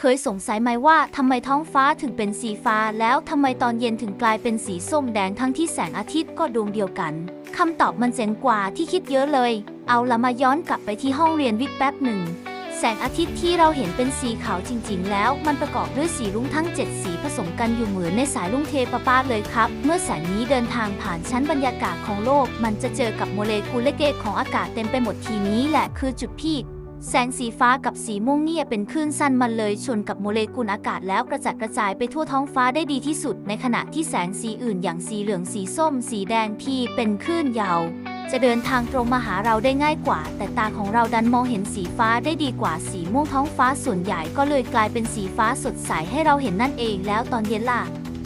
เคยสงสัยไหมว่าทำไมท้องฟ้าถึงเป็นสีฟ้า แล้วทำไมตอนเย็นถึงกลายเป็นสีส้มแดงทั้งที่แสงอาทิตย์ก็ดวงเดียวกันคำตอบมันเจ๋งกว่าที่คิดเยอะเลย เอาละมาย้อนกลับไปที่ห้องเรียนวิทย์แป๊บหนึ่ง แสงอาทิตย์ที่เราเห็นเป็นสีขาวจริง ๆ แล้ว มันประกอบด้วยสีรุ้งทั้ง 7 สีผสมกันอยู่เหมือนในสายลุงเทปป้าเลยครับ เมื่อแสงนี้เดินทางผ่านชั้นบรรยากาศของโลก มันจะเจอกับโมเลกุลเล็กๆของอากาศเต็มไปหมดทีนี้แหละคือจุดพีค แสงสีฟ้ากับสีม่วงเนี่ยเป็นคลื่นสั้นมันเลยชนกับโมเลกุลอากาศแล้วกระจัดกระจายไปทั่วท้องฟ้าได้ดีที่สุด ในขณะที่แสงสีอื่นอย่างสีเหลืองสีส้ม สีแดงที่เป็นคลื่นยาว จะเดินทางตรงมาหาเราได้ง่ายกว่า แต่ตาของเราดันมองเห็นสีฟ้าได้ดีกว่าสีม่วงท้องฟ้าส่วนใหญ่ก็เลยกลายเป็นสีฟ้าสดใสให้เราเห็นนั่นเองแล้วตอนเย็นล่ะ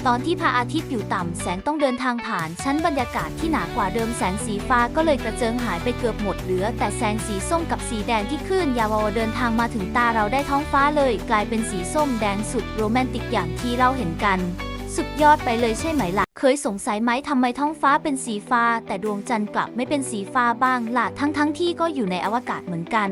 ตอนที่พระอาทิตย์อยู่ต่ำแสงต้องเดินทางผ่านชั้นบรรยากาศที่หนากว่าเดิมแสงสีฟ้าก็เลยกระเจิงหายไปเกือบหมดเหลือ แต่แสงสีส้มกับสีแดงที่คลื่นยาวเดินทางมาถึงตาเราได้ท้องฟ้าเลย กลายเป็นสีส้มแดงสุดโรแมนติกอย่างที่เราเห็นกัน สุดยอดไปเลยใช่ไหมล่ะ เคยสงสัยไหมทำไมท้องฟ้าเป็นสีฟ้า แต่ดวงจันทร์กลับไม่เป็นสีฟ้าบ้างล่ะทั้งทั้งๆที่ก็อยู่ในอวกาศเหมือนกัน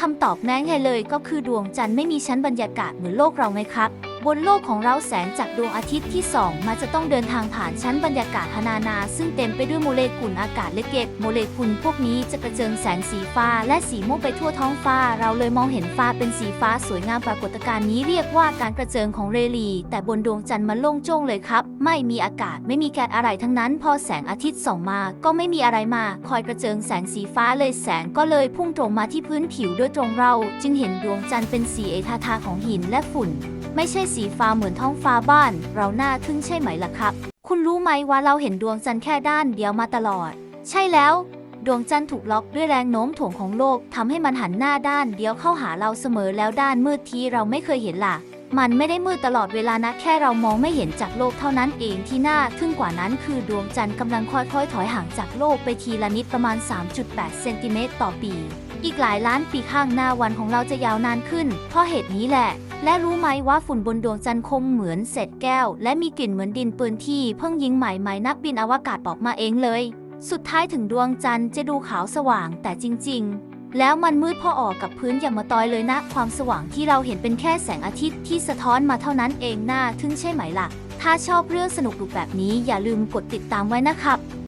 คำตอบแน่ไงเลยก็คือดวงจันทร์ไม่มีชั้นบรรยากาศเหมือนโลกเราไงครับ บนโลกของเราแสงจากดวงอาทิตย์ที่ส่องมาจะต้องเดินทางผ่านชั้นบรรยากาศนานา ซึ่งเต็มไปด้วยโมเลกุลอากาศเล็กๆโมเลกุลพวกนี้จะกระเจิงแสงสีฟ้าและสีม่วงไปทั่วท้องฟ้า เราเลยมองเห็นฟ้าเป็นสีฟ้าสวยงามปรากฏการณ์นี้เรียกว่าการกระเจิงของเรลี แต่บนดวงจันทร์มันโล่งโจ้งเลยครับ ไม่มีอากาศไม่มีแก๊สอะไรทั้งนั้น พอแสงอาทิตย์ส่องมา ก็ไม่มีอะไรมา คอยกระเจิงแสงสีฟ้าเลยแสงก็เลยพุ่งตรงมาที่พื้นผิวโดยตรงเรา จึงเห็นดวงจันทร์เป็นสีเอทาทาของหินและฝุ่น ไม่ใช่สีีฟ้าเหมือนท้องฟ้าบ้าน เราหน้าทึ่งใช่ไหมล่ะครับ คุณรู้ไหมว่าเราเห็นดวงจันทร์แค่ด้านเดียวมาตลอด ใช่แล้ว ดวงจันทร์ถูกล็อกด้วยแรงโน้มถ่วงของโลกทำให้มันหันหน้าด้านเดียวเข้าหาเราเสมอแล้วด้านมืดที่เราไม่เคยเห็นล่ะ มันไม่ได้มืดตลอดเวลานะแค่เรามองไม่เห็นจากโลกเท่านั้นเองที่น่าทึ่งกว่านั้นคือดวงจันทร์กำลังค่อยๆ ถอยห่างจากโลกไปทีละนิดประมาณ 3.8 เซนติเมตรต่อปีอีกหลายล้านปีข้างหน้าวันของเราจะยาวนานขึ้น เพราะเหตุนี้แหละ และรู้ไหมว่าฝุ่นบนดวงจันทร์คงเหมือนเศษแก้ว และมีกลิ่นเหมือนดินปืนที่เพิ่งยิงใหม่ๆนักบินอวกาศออกมาเองเลย สุดท้ายถึงดวงจันทร์จะดูขาวสว่างแต่จริง ๆ แล้วมันมืดพอออกกับพื้นอย่ามาตอยเลยนะ ความสว่างที่เราเห็นเป็นแค่แสงอาทิตย์ที่สะท้อนมาเท่านั้นเองน่าทึ่งใช่ไหมล่ะ ถ้าชอบเรื่องสนุกๆแบบนี้อย่าลืมกดติดตามไว้นะครับ